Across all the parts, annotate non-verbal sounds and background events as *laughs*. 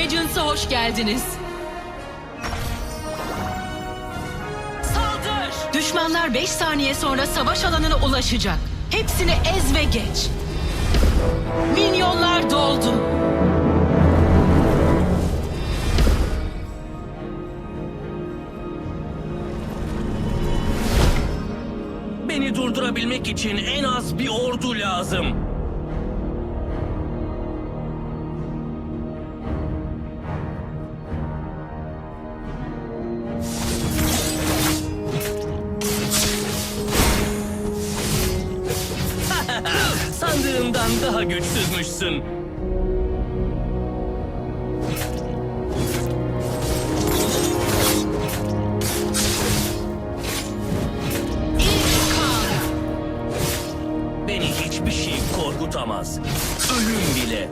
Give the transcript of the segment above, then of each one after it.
Legends'a hoş geldiniz. Saldır! Düşmanlar 5 saniye sonra savaş alanına ulaşacak. Hepsini ez ve geç. Minyonlar doldu. Beni durdurabilmek için en az bir ordu lazım. Sandığımdan daha güçsüzmüşsün. Beni hiçbir şey korkutamaz. Ölüm bile.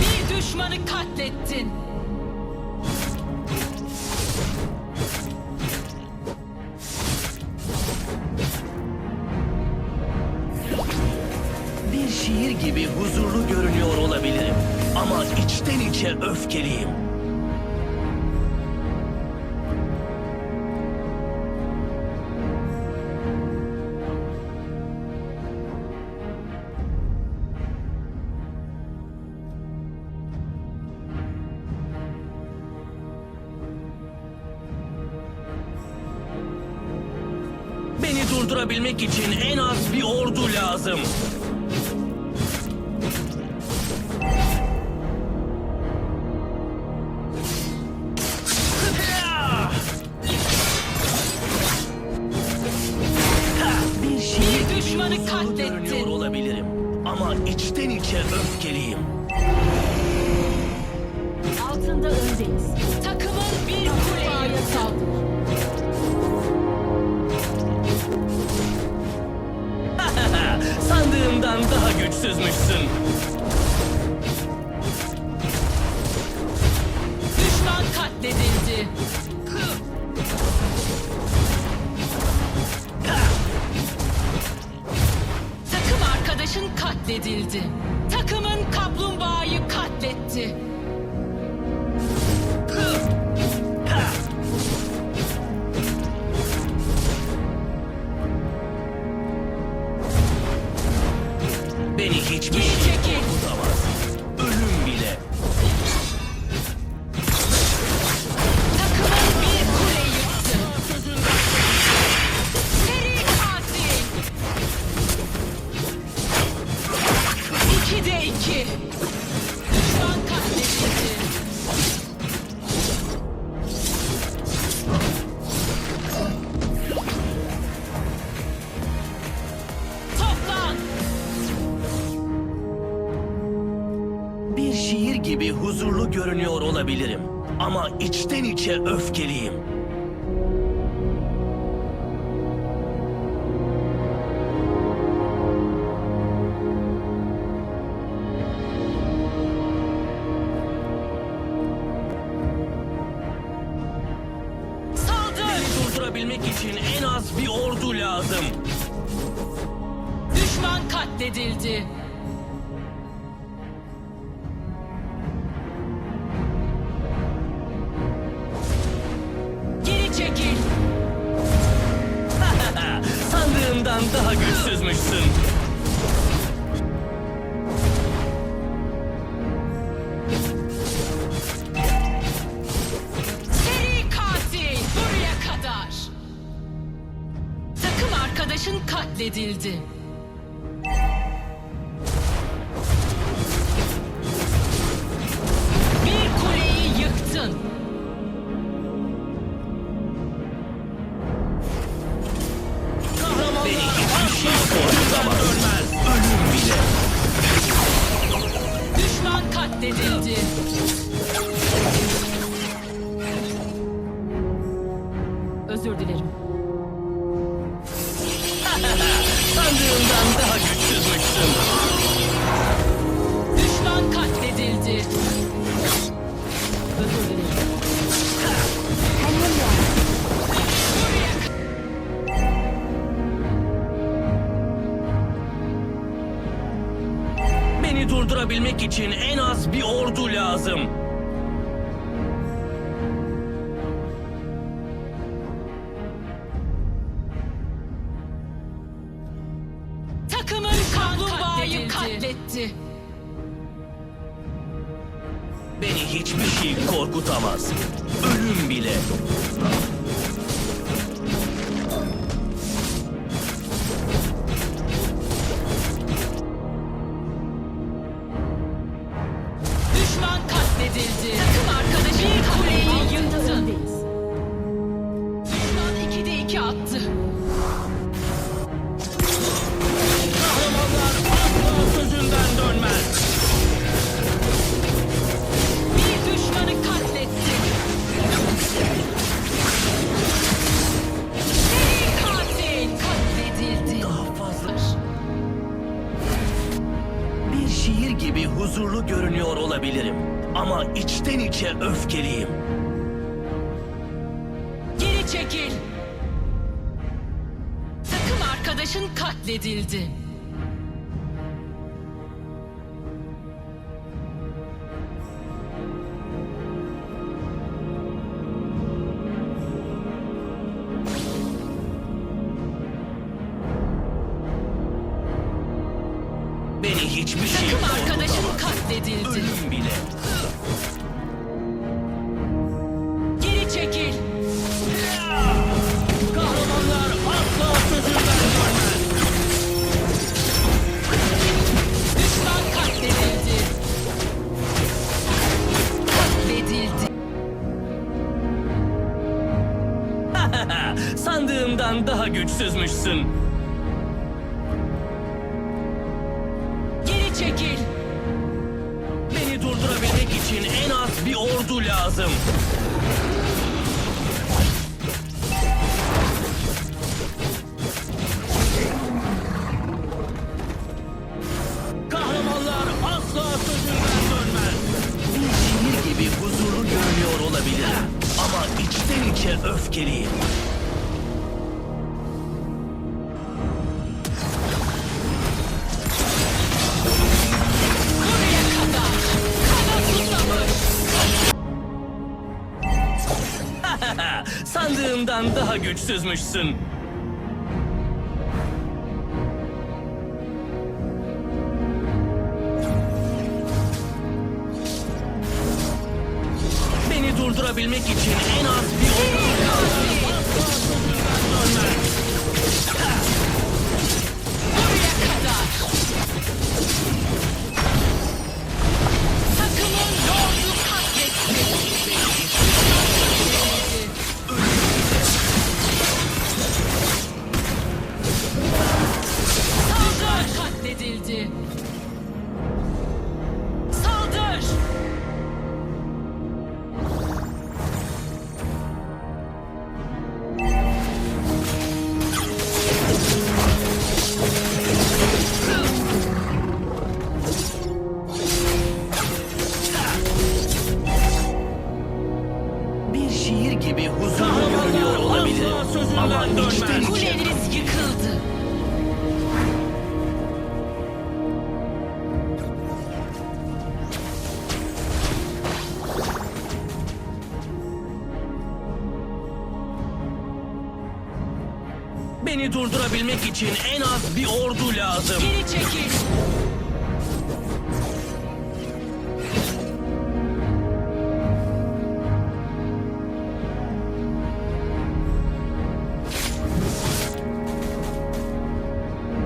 Bir düşmanı katlettin. İçe öfkeliyim. Beni durdurabilmek için en az bir ordu lazım. Altında öndeyiz. Takımın bir Sahaya saldır. *laughs* Sandığımdan daha güçsüzmüşsün. Düşman katledildi. Takım arkadaşın katledildi. Takımın kaplumbağayı katletti. Huzurlu görünüyor olabilirim. Ama içten içe öfkeliyim. Durdurabilmek için en az bir ordu lazım. Düşman katledildi. Sandığımdan daha güçsüzmüşsün. Seri katil. Buraya kadar. Takım arkadaşın katledildi. Katledildi. Özür dilerim. Sandığımdan daha güçsüzmüşsün. Düşman katledildi. Özür dilerim. Durdurabilmek için en az bir ordu lazım. Takımın kaplumbağayı katletti. Beni hiçbir şey korkutamaz. Ölüm bile. Gibi huzurlu görünüyor olabilirim. Ama içten içe öfkeliyim. Geri çekil. Takım arkadaşın katledildi. Hiçbir şey Takım arkadaşın korkutamaz. katledildi. Ölüm bile. Geri çekil. Kahramanlar asla sözünden dönmez. Düşman katledildi. Katledildi. *laughs* Sandığımdan daha güçsüzmüşsün. İçin en az bir ordu lazım. Kahramanlar asla sözünden dönmez. Bir şiir gibi huzurlu görünüyor olabilir. Ama içten içe öfkeliyim. Sandığımdan daha güçsüzmüşsün. Beni durdurabilmek için en az bir Beni durdurabilmek için en az bir ordu lazım. Geri çekil.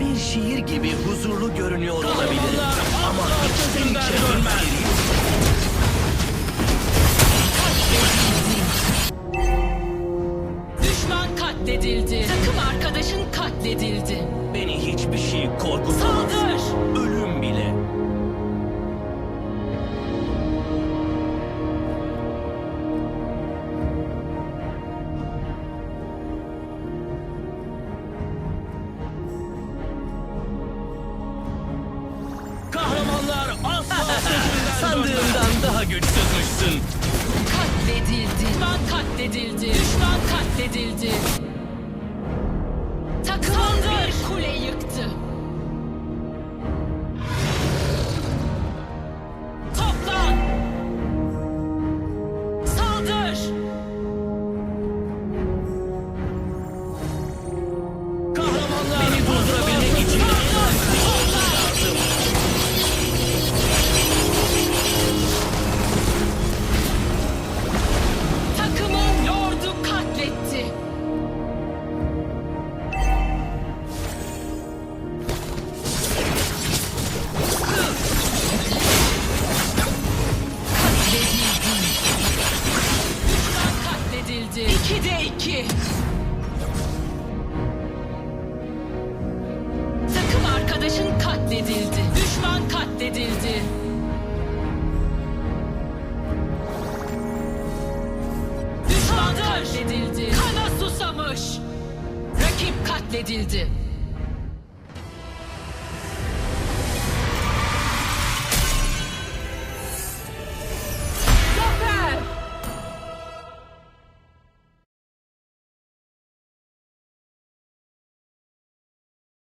Bir şiir gibi huzurlu görünüyor olabilir. Ama içten içe öfkeliyim. Katledildi. Takım arkadaşın katledildi. Beni hiçbir şey korkutamaz. Saldır. Ölüm bile. Kahramanlar asla *laughs* Sandığımdan daha güçsüzmüşsün. Katledildi. Düşman katledildi. Düşman katledildi. Kule yıktı. Susamış. Rakip katledildi.